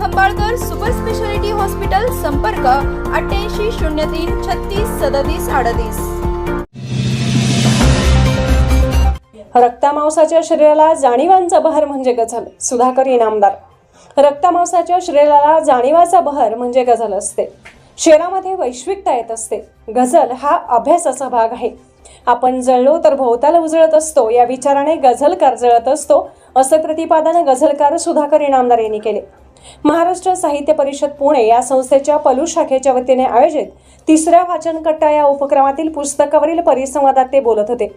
Khambalkar super speciality hospital संपर्क अठ्ठ्याऐंशी शून्य तीन छत्तीस सदतीस अडतीस. रक्तामांसाच्या शरीराला जाणीवांचा बहर म्हणजे गझल सुधाकर इनामदार. रक्तामांसाच्या शरीराला जाणीवाचा बहर म्हणजे गझल असते. शेरामध्ये वैश्विकता येत असते. गझल हा अभ्यासाचा भाग आहे. आपण जळलो तर भोवताला उजळत असतो या विचाराने गझलकार जळत असतो असं प्रतिपादन गझलकार सुधाकर इनामदार यांनी केले. महाराष्ट्र साहित्य परिषद पुणे या संस्थेच्या पलू शाखेच्या वतीने आयोजित तिसऱ्या वाचनकट्टा या उपक्रमातील पुस्तकावरील परिसंवादात ते बोलत होते.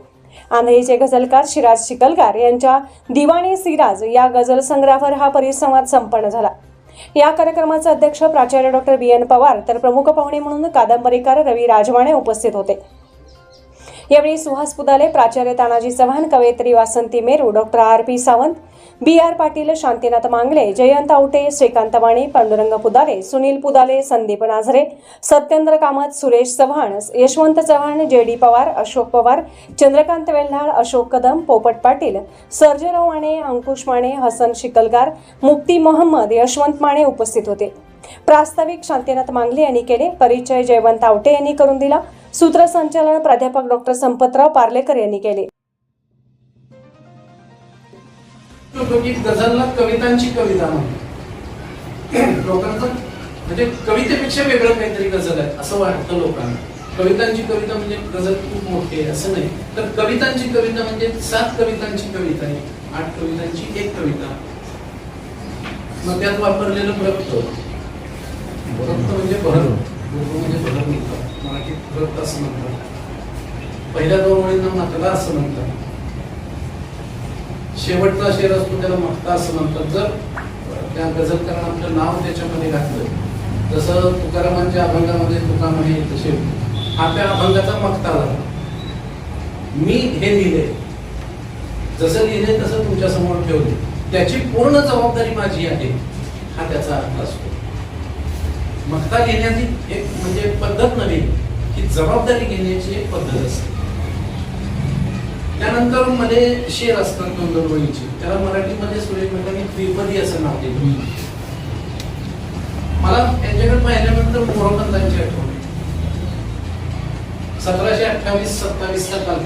आंधळीचे गझलकार शिराज शिकलकार यांच्या दिवाणी सिराज या गझल संग्रहावर हा परिसंवाद संपन्न झाला. या कार्यक्रमाचे अध्यक्ष प्राचार्य डॉक्टर बी. एन. पवार तर प्रमुख पाहुणे म्हणून कादंबरीकार रवी राजवाणे उपस्थित होते. यावेळी सुहास पुदाले प्राचार्य तानाजी चव्हाण कवयित्री Vasanti Meru doctor R. P. Sawant B R Patil Shantinath Mangale Jayant Awate Shrikant वाणी पांडुरंग पुदाले सुनील पुदाले संदीप नाझरे सत्येंद्र कामत सुरेश चव्हाण यशवंत चव्हाण जे डी पवार अशोक पवार चंद्रकांत वेल्हाळ अशोक कदम पोपट पाटील सर्जेराव माने अंकुश माने हसन शिकलगार मुक्ती मोहम्मद यशवंत माने उपस्थित होते. प्रास्ताविक शांतीनाथ मांगले यांनी केले परिचय जयवंत आवटे यांनी करून दिला सूत्रसंचालन प्राध्यापक डॉक्टर संपतराव पार्लेकर यांनी केले. गझलला कवितांची कविता म्हणतो म्हणजे कवितेपेक्षा वेगळं काहीतरी गझल आहे असं वाटतं लोकांना. कवितांची कविता म्हणजे गझल खूप मोठी आहे असं नाही. तर कवितांची कविता म्हणजे सात कवितांची कविता आहे. आठ कवितांची एक कविता. मग त्यात वापरलेलं भरत भरत म्हणजे भरत. म्हणजे भरत म्हणतात. मराठीत भरत असं म्हणतात. पहिल्या दोन मुलींना मातला असं म्हणतात. शेवटचा शेर असतो त्याला मक्ता असं म्हणतात. जर त्या गझलकारानं आपलं नाव त्याच्यामध्ये घातलं. जसं तुकारामांच्या अभंगामध्ये तुका म्हणे तसे हा त्या अभंगाचा मक्ता झाला. मी हे लिहिले. जसं लिहिले तसं तुमच्यासमोर ठेवले. त्याची पूर्ण जबाबदारी माझी आहे. हा त्याचा अर्थ असतो. मक्ता घेण्याची एक म्हणजे पद्धत नव्हे की जबाबदारी घेण्याची एक पद्धत असते. त्यानंतरमध्ये शेर असतात ओळीचे त्याला मराठीमध्ये सुरेश मेहतांनी द्विपदी असं नाव दिलं. मला त्यांच्याकडे पाहिल्यानंतर मोरोपंतांची आठवण सतराशे अठ्ठावीस सत्तावीसचा काल